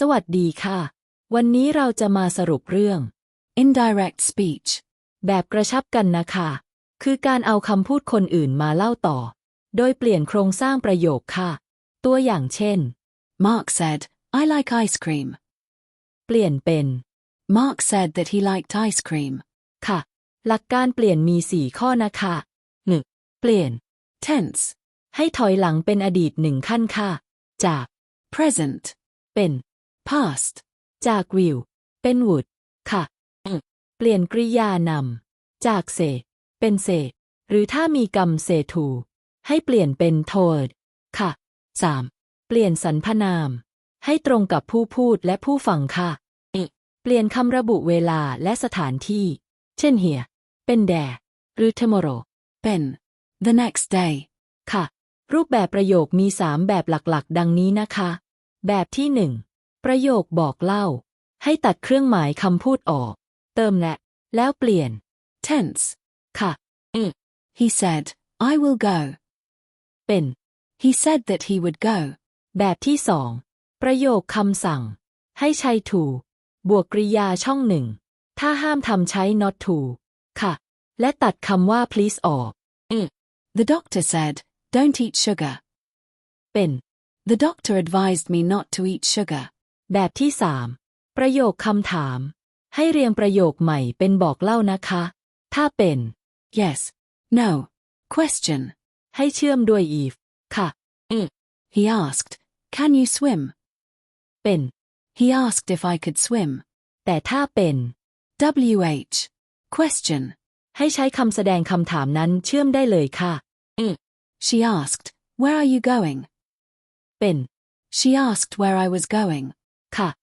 สวัสดีค่ะ วันนี้เราจะมาสรุปเรื่อง Indirect speech. แบบกระชับกันนะคะ คือการเอาคำพูดคนอื่นมาเล่าต่อ โดยเปลี่ยนโครงสร้างประโยคค่ะ ตัวอย่างเช่น Mark said, I like ice cream. เปลี่ยนเป็น Mark said that he liked ice cream. ค่ะ หลักการเปลี่ยนมีสี่ข้อนะคะหนึ่งเปลี่ยน Tense. ให้ถอยหลังเป็นอดีตหนึ่งขั้นค่ะ จาก Present. เป็น Past. จากวิวเป็นวุดค่ะ เปลี่ยนกริยานำจากเสเป็นเสหรือถ้ามีกรรมเสถูให้เปลี่ยนเป็น toward ค่ะ 3. เปลี่ยนสรรพนาม ให้ตรงกับผู้พูดและผู้ฟังค่ะ เปลี่ยนคำระบุเวลาและสถานที่ เช่น here เป็น there หรือ tomorrow Ben. The next day. ค่ะ รูปแบบประโยคมีสามแบบหลักๆ ดังนี้นะคะ แบบที่หนึ่ง ประโยคบอกเล่า ให้ตัดเครื่องหมายคำพูดออก เติมและ แล้วเปลี่ยน Tense. ค่ะ He said, I will go. เป็น He said that he would go. แบบที่สองประโยคคำสั่ง ให้ใช้ to บวกกริยาช่องหนึ่ง ถ้าห้ามทำใช้ not to ค่ะ และตัดคำว่า please ออก The doctor said, Don't eat sugar. เป็น The doctor advised me not to eat sugar. แบบที่สามประโยคคำถาม ให้เรียงประโยคใหม่เป็นบอกเล่านะคะ ถ้าเป็น Yes. No. Question. ให้เชื่อมด้วย if ค่ะ He asked, Can you swim? เป็น He asked if I could swim. แต่ถ้าเป็น WH. Question. ให้ใช้คำแสดงคำถามนั้นเชื่อมได้เลยค่ะ She asked, Where are you going? เป็น She asked where I was going. ค่ะ